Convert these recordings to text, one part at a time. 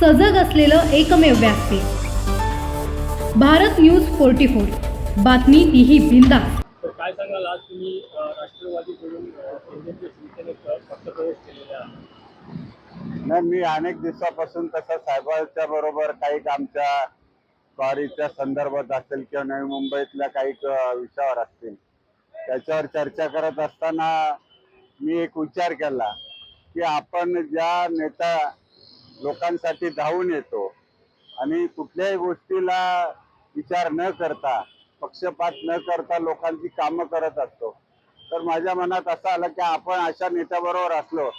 सजग असलेलं एकमेव व्यासपीठ भारत न्यूज फोर्टी फोर. बातमी तीही बिंदास. तर काय सांगाल? आज तुम्ही आहे. नाही मी अनेक दिवसापासून तसं साहेबांच्या बरोबर काही आमच्या स्वारीच्या संदर्भात असेल किंवा नवी मुंबईतल्या काही विषयावर असतील. त्याच्यावर चर्चा करत असताना मी एक विचार केला की आपण ज्या नेता लोकांसाठी धावून येतो. आणि कुठल्याही गोष्टीला विचार न करता पक्षपात न करता लोकांची कामं करत असतो. तर माझ्या मनात असं आलं की आपण अशा नेत्याबरोबर असलो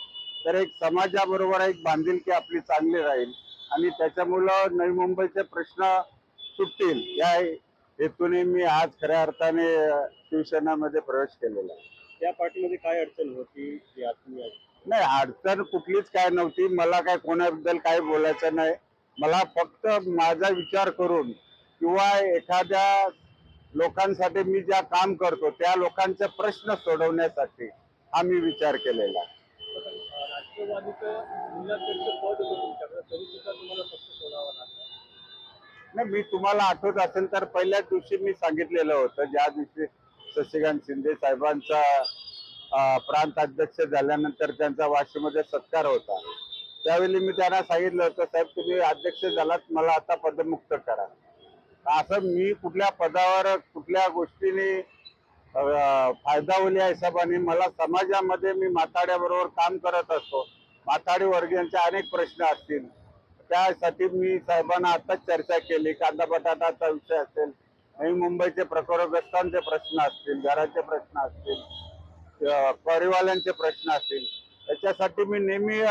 तर एक समाजाबरोबर एक बांधिलकी आपली चांगली राहील. आणि त्याच्यामुळं नवी मुंबईचे प्रश्न सुटतील. या हेतूने मी आज खऱ्या अर्थाने शिवसेनामध्ये प्रवेश केलेला आहे. या पार्टीमध्ये काय अडचण होती? जी आज- नाही अडचण कुठलीच काय नव्हती. मला काय कोणाबद्दल काही बोलायचं नाही. मला फक्त माझा विचार करून किंवा एखाद्या लोकांसाठी मी ज्या काम करतो त्या लोकांचे प्रश्न सोडवण्यासाठी हा मी विचार केलेला नाही मी तुम्हाला आठवत असेल तर पहिल्याच दिवशी मी सांगितलेलं होतं ज्या दिवशी शशिकांत शिंदे साहेबांचा सा प्रांत अध्यक्ष झाल्यानंतर त्यांचा वाशीमध्ये सत्कार होता. त्यावेळी मी त्यांना सांगितलं होतं साहेब तुम्ही अध्यक्ष झालात मला आता पदमुक्त करा. असं मी कुठल्या पदावर कुठल्या गोष्टीने फायदा होईल या हिशोबाने मला समाजामध्ये मी माताड्याबरोबर काम करत असतो. माताडी वर्गीयांचे अनेक प्रश्न असतील. त्यासाठी मी साहेबांना आताच चर्चा केली. कांदा बटाटाचा विषय असेल मुंबईचे प्रकरग्रस्तांचे प्रश्न असतील घराचे प्रश्न असतील अं, परिवाल्यांचे प्रश्न असतील. त्याच्यासाठी मी नेहमी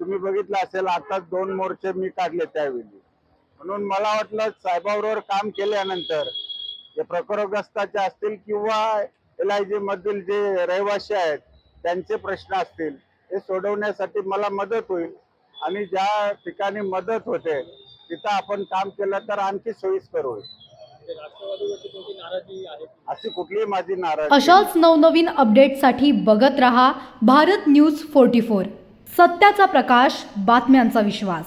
तुम्ही बघितलं असेल आताच दोन मोर्चे मी काढले त्यावेळी. म्हणून मला वाटलं साहेबाबरोबर काम केल्यानंतर जे प्रकरग्रस्ताचे असतील किंवा एल आय जी मधील जे रहिवासी आहेत त्यांचे प्रश्न असतील हे सोडवण्यासाठी मला मदत होईल. आणि ज्या ठिकाणी मदत होते तिथं आपण काम केलं तर आणखी सोयीस्कर होईल. म्हणजे राष्ट्रवादीवरती तुमची नाराजी आहे? अशी कुठलीही माझी नाराजी अशाच नवनवीन अपडेटसाठी बघत रहा भारत न्यूज फोर्टी फोर. सत्याचा प्रकाश बातम्यांचा विश्वास.